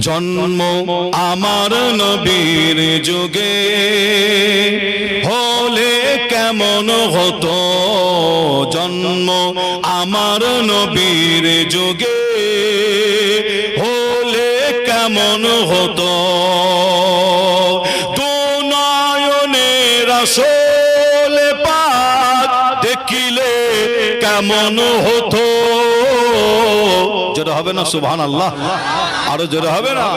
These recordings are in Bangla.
জন্ম আমার নবীর যুগে হলে কেমন হতো? জন্ম আমার নবীর যুগে হলে কেমন হতো? দু দেখিলে কেমন হতো? যেটা হবে না সুবহান আল্লাহ আরও জোরে হবে না?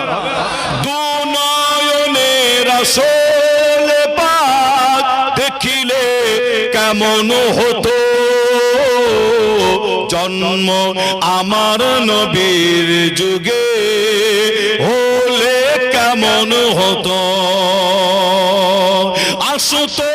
দু নয়নের আসলে পাক দেখিলে কেমন হতো? জন্ম আমার নবীর যুগে হলে কেমন হতো? আসতো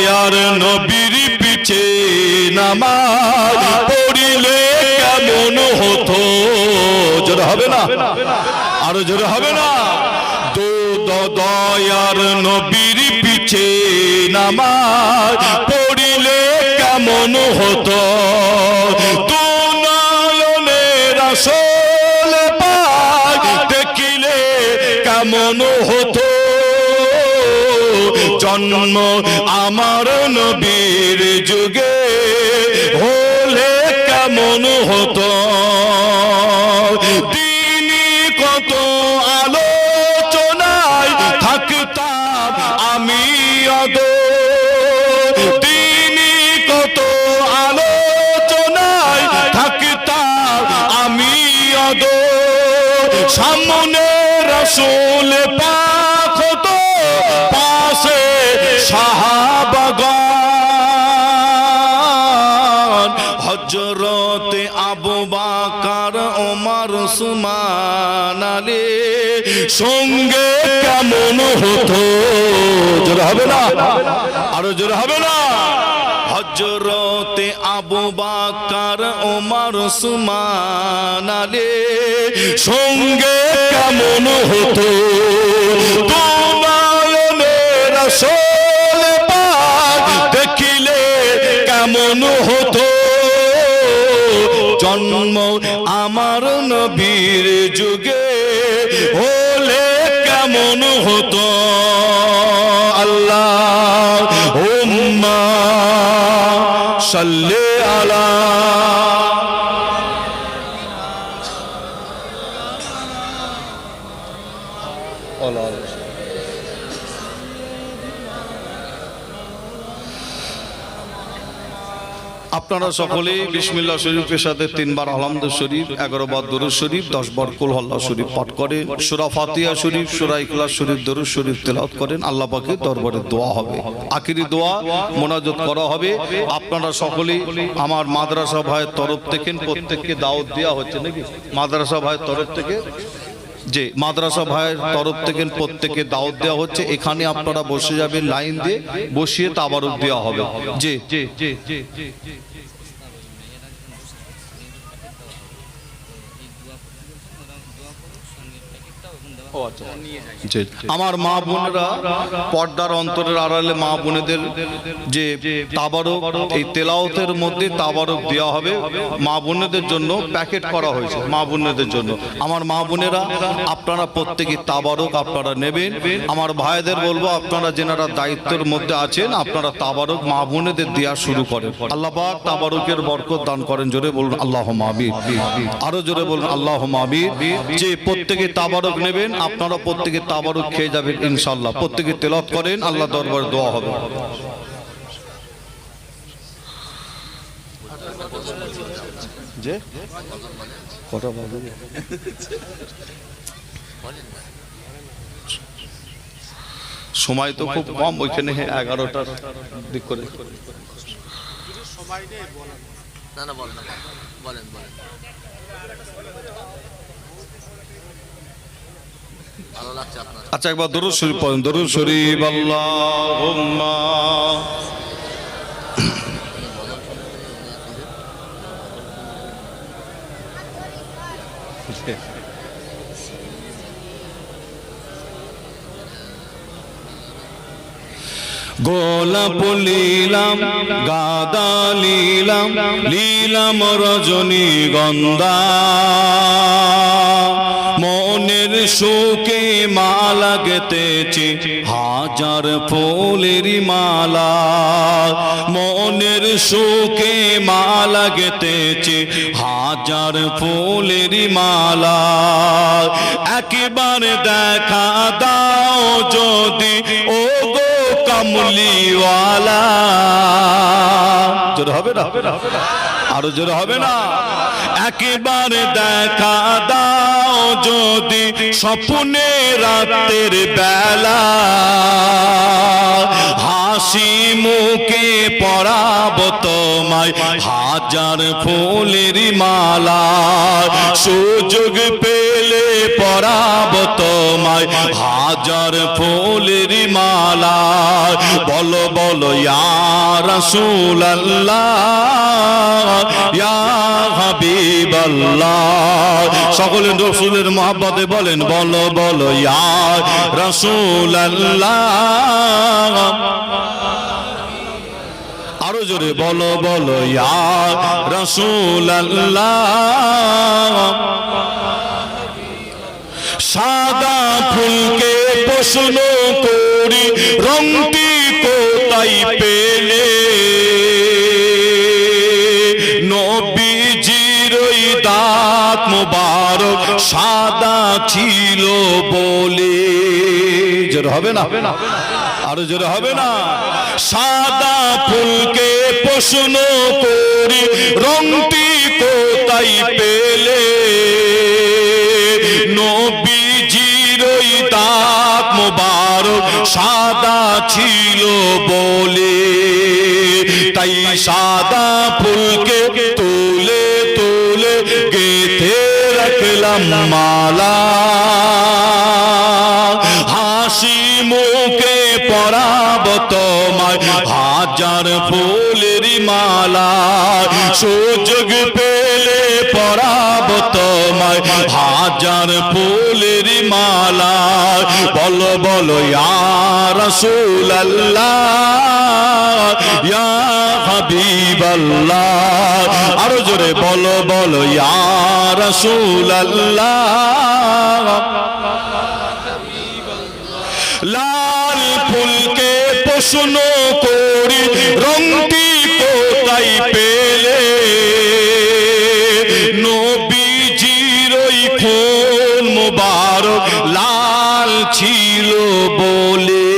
দয়ার নবীর পিছে নামাজ পড়িলে কেমন হতো? জোরে হবে না? আরও জোরে হবে না? দয়ার নবীর পিছে নামাজ পড়িলে কেমন হতো? আসলে পাক দেখিলে কেমন হতো? জন্ম আমার নবীর যুগে হলে কেমন হতো? তিনি কত আলোচনায় থাকতাম আমি অদ তিনি কত আলোচনায় থাকতাম আমি অদ সামনে রসুল পাশে সাহাবাগান হজরতে আবু বাকার ওমর সুমান আলী সঙ্গে কেমন হতো? জোরে হবে না? আরও জোরে হবে না? হজরতে আবু বাকার ওমর সুমান আলী সঙ্গে কেমন হতো? দুনায়নের আসল জন্ম আমার নবীর যুগে হলে কেমন হতো? আল্লাহ মা সাল্লে আপনারা সকলেই বিসমিল্লা শরীফের সাথে তিনবার আলহামদ শরীফ, এগারো বার দরুদ শরীফ, দশ বার কুলহল্লা শরীফ পাঠ করেন। সুরা ফাতিয়া শরীফ, সুরা ইখলাস শরীফ, দরুদ শরীফ তেলাওয়াত করেন। আল্লাহ পাকে দরবারে দোয়া হবে। আখিরি দোয়া মোনাজত করা হবে। আপনারা সকলেই আমার মাদ্রাসা ভাইয়ের তরফ থেকে, প্রত্যেককে দাওয়াত দেওয়া হচ্ছে নাকি? মাদ্রাসা ভাইয়ের তরফ থেকে? যে মাদ্রাসা ভাইয়ের তরফ থেকে প্রত্যেকে দাওয়াত দেওয়া হচ্ছে। এখানে আপনারা বসে যাবেন, লাইন দিয়ে বসিয়ে তাবারক দেওয়া হবে। যে যে যে যে জি। আমার মা বোনেরা পর্দার অন্তরের আড়ালে মা বোনেদের যে তাবারক, এই তেলাওতের মধ্যে তাবারক দেওয়া হবে, মা বোনেদের জন্য প্যাকেট করা হয়েছে, মা বোনেদের জন্য। আমার মা বোনেরা, আপনারা প্রত্যেকে তাবারক আপনারা নেবেন। আমার ভাইদের বলব, আপনারা যেনারা দায়িত্বের মধ্যে আছেন, আপনারা তাবারক মা বোনেদের দেওয়া শুরু করেন। আল্লাহ পাক তাবারকের বরকত দান করেন, জোরে বলুন আল্লাহ মাবির আরও জোরে বলুন আল্লাহ মাবির যে প্রত্যেকে তাবারক নেবেন আপনারা প্রত্যেকে তাবারক খেয়ে যাবেন ইনশাল্লাহ প্রত্যেকে তেলত করেন আল্লাহ দরবার দোয়া হবে। যে? কটা বাজে সময় তো খুব কম ওইখানে এগারোটার দিক করে। না না বলেন না, বলেন। আচ্ছা একবার দরুদ শরীফ পড়েন। দরুদ শরীফ, আল্লাহুম্মা। গোলাপ লীলাম গাদা লীলাম লীলাম রজনী গন্ধা। মনের সুখে মালা গেতেছে হাজার ফুলের মালা। মনের শোকে মা লাগতেছে হাজার ফুলের মালা। একেবারে দেখা দাও যদি ও গো কামলিওয়ালা। জোর হবে না? আরও জোরে হবে না? একেবারে দেখা দাও যদি স্বপ্নে রাতের বেলা। পরাব তোমায়। হাজার ফুলের মালা, সুযোগ পেলে পরাব তোমায়। হাজার ফুলের মালা, বলো বলো হাবিবাল্লাহ। সকলে রসুলের মহব্বতে বলেন, বলো বলো, ইয়া রাসূলুল্লাহ। জোরে বলো বলো রাসূলুল্লাহ। সাদা ফুলকে প্রশ্ন করি, রংটি কোথায় পেলে? নবীজির ওই দাঁত মোবারক সাদা ছিল বলে। জোর হবে না? আরও জোরে হবে না। সাদা ফুলকে প্রশ্ন করি, রংটি কোথায় পেলে? নবীজির ওই দাঁত মোবারক সাদা ছিল বলে। তাই সাদা ফুলকে তুলে তুলে গেথে রাখলাম মালা। মুখে পরাব তোমায়। হাজার ফুলের মালা, সুযোগ পেলে পরাব তোমায়। হাজার ফুলের মালা, বলো বলো হাবিবাল্লাহ। আরও জোরে বলো বলো, ইয়া ফুলকে প্রশ্ন করি, রংটি কোথায় পেলে? নবীজির ওই খুন মুবারক লাল ছিল বলে।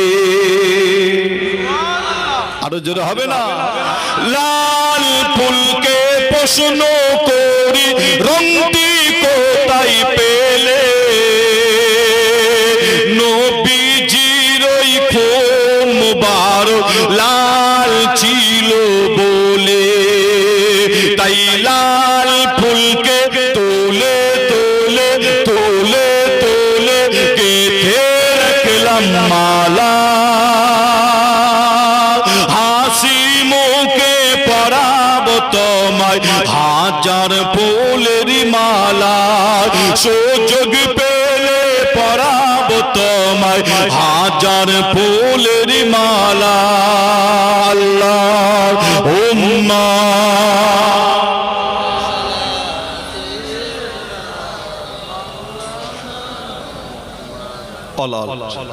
আরও জোরে হবে না? লাল ফুলকে প্রশ্ন করি তুলে তুলে তুলে রাখলাম মালা হাসি মুখে পরাব তোমায় হাজার ফুলের মালা সুযোগ পেলে পরাব তোমায় হাজার ফুলের মালা আল্লাহ উম্মা আল্লাহ